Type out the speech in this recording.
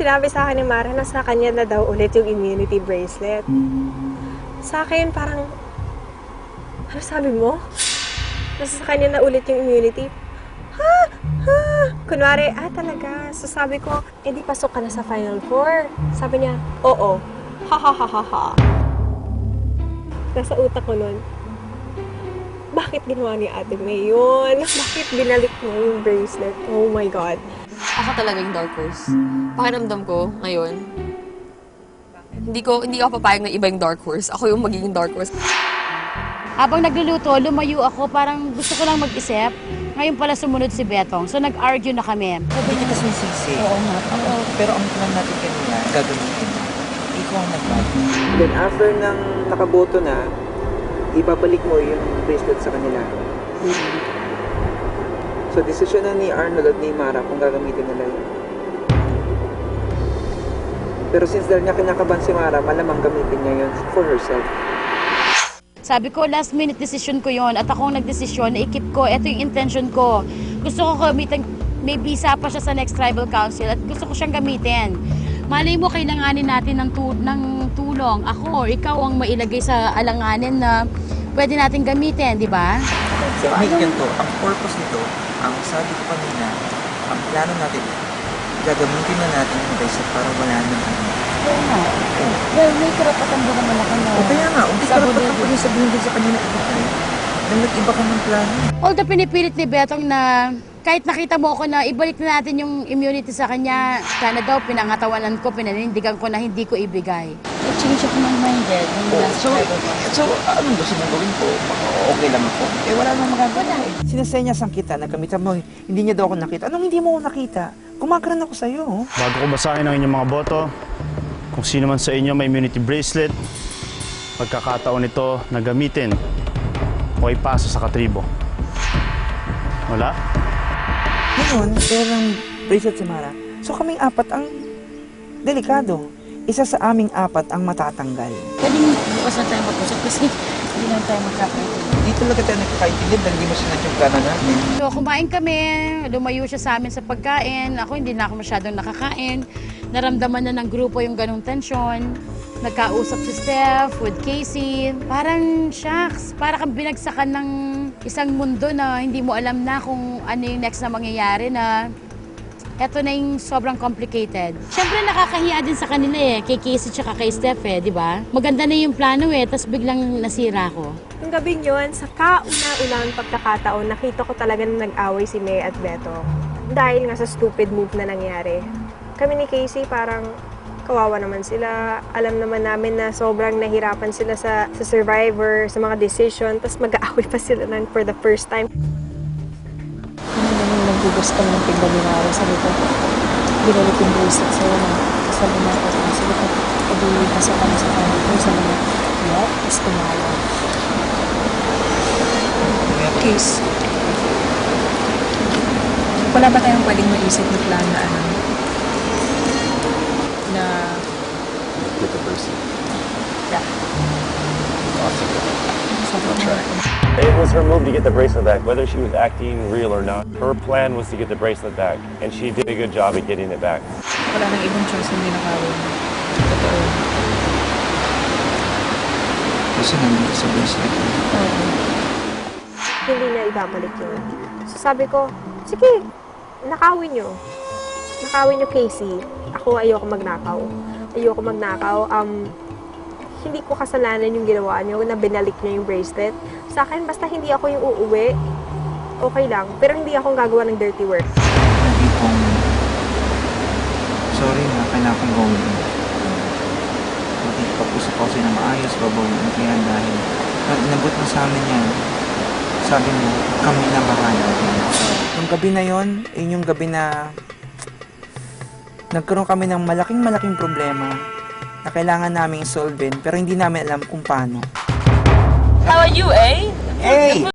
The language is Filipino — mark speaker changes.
Speaker 1: sinabi sa akin ni Mara na sa kanya na daw ulit yung immunity bracelet. Sa akin, parang, ano sabi mo? Nasa sa kanya na ulit yung immunity. Ha? Ha? Kunwari, ah talaga. So sabi ko, eh di pasok ka na sa Final Four. Sabi niya, oo. Ha ha ha ha ha. Nasa utak ko nun, bakit ginawa ni Ate May yun? Bakit binalik mo yung bracelet? Oh my God.
Speaker 2: Ako talaga yung dark horse. Pakiramdam ko ngayon, hindi ko hindi ako papayag na iba yung dark horse. Ako yung magiging dark horse.
Speaker 3: Habang nagluluto, lumayo ako, parang gusto ko lang mag-isip. Ngayon pala sumunod si Betong. So nag-argue na kami.
Speaker 4: Sabi kita sinisisi. Oo nga. Pero ang plan natin kanina, gagamitin mo. Ikaw ang nag
Speaker 5: Then after ng nakaboto na, ibabalik mo yung bracelet sa kanila. So decision na ni Arnold at ni Mara kung gagamitin nila yun. Pero since dahil niya kinakaban si Mara, malamang gamitin niya yun for herself.
Speaker 3: Sabi ko, last minute decision ko yon at ako ang nagdesisyon na ikip ko, ito yung intention ko. Gusto ko gamitin, may visa pa siya sa next tribal council at gusto ko siyang gamitin. Malay mo, kailanganin natin ng, tu- ng tulong. Ako or ikaw ang mailagay sa alanganin na pwede natin gamitin, di ba?
Speaker 4: So, may ganito, ang purpose nito, ang sabi ko kanina, ang plano natin, gagamitin na natin yung bracelet para wala nang ano.
Speaker 3: Oo nga. Well, may karapatan din naman ako na...
Speaker 4: O kaya nga, hindi ka
Speaker 3: Sabi
Speaker 4: dapat
Speaker 3: din-
Speaker 4: ako yung sabihin din sa kanya na iba tayo. Na nag-iba ka ng plano.
Speaker 3: Although pinipilit ni Betong na kahit nakita mo ako na ibalik na natin yung immunity sa kanya, sana daw pinangatawanan ko, pinanindigan ko na hindi ko ibigay. Change ako ng minded.
Speaker 4: So, so, anong gusto mong gawin ko? Okay lang ako. Eh, wala nang magagawa. Sinasenyasan kita na gamitan mo, hindi niya daw ako nakita. Anong hindi mo ako nakita? Kumakaran ako sa'yo. oh.
Speaker 6: Bago ko basahin ang inyong mga boto, kung sino man sa inyo may immunity bracelet, pagkakataon ito na gamitin o ipasa sa katribo. Wala?
Speaker 4: Ngayon, meron bracelet si Mara. So kaming apat ang delikado. Isa sa aming apat ang matatanggal.
Speaker 3: Pwedeng bukas na tayo mag-usap kasi hindi na tayo magkakaintindihan.
Speaker 4: Hindi talaga tayo nagkakaintindi dahil hindi mo sinad yung plano namin.
Speaker 3: So kumain kami, lumayo siya sa amin sa pagkain. Ako hindi na ako masyadong nakakain. Naramdaman na ng grupo yung ganong tensyon. Nagkausap si Steph with Casey. Parang, shucks, para kang binagsakan ng isang mundo na hindi mo alam na kung ano yung next na mangyayari na eto na yung sobrang complicated. Siyempre nakakahiya din sa kanila eh, kay Casey tsaka kay Steph eh, di ba? Maganda na yung plano eh, tapos biglang nasira ko.
Speaker 1: Yung gabing yun, sa kauna-unahang pagkakataon, nakita ko talaga na nag-away si May at Beto. Dahil nga sa stupid move na nangyari. Kami ni Casey parang kawawa naman sila. Alam naman namin na sobrang nahirapan sila sa, sa survivor, sa mga decision. Tapos mag-aaway pa sila ng for the first time.
Speaker 7: Ano nang nagbugas ka ng pinggalinaro sa dito. Binalik yung bracelet sa'yo na sabi mo ako sa sabi ko, edi pasok ka na sa kanto ko. Sabi mo, yeah, tapos tumawa. Case. Wala ba tayong pwedeng maisip na plan na ano?
Speaker 8: Get the bracelet.
Speaker 7: Yeah. Sabi ko,
Speaker 8: It was her move to get the bracelet back, whether she was acting real or not. Her plan was to get the bracelet back, and she did a good job at getting it back.
Speaker 7: wala nang ibang choice hindi nakawin. Totoo.
Speaker 4: Kasi namin sa bracelet.
Speaker 7: Oo.
Speaker 1: Hindi na ibabalik yun. So sabi ko, sige, nakawin nyo. Nakawin nyo Casey. Ako ayoko magnakaw. Ayoko magnakaw. Um, hindi ko kasalanan yung ginawa nyo na binalik nyo yung bracelet. Sa akin, basta hindi ako yung uuwi, okay lang. Pero hindi akong gagawa ng dirty work.
Speaker 4: Hindi kong... Sorry na, kailangan kong gawin. Makikipag-usap ako sa'yo na maayos, babawi na kaya dahil inabot mo sa amin yan, sabi mo, kami na bahala. Yung gabi na yon, yun yung gabi na nagkaroon kami ng malaking malaking problema na kailangan namin solvein pero hindi namin alam kung paano.
Speaker 2: How are you, eh?
Speaker 4: Hey!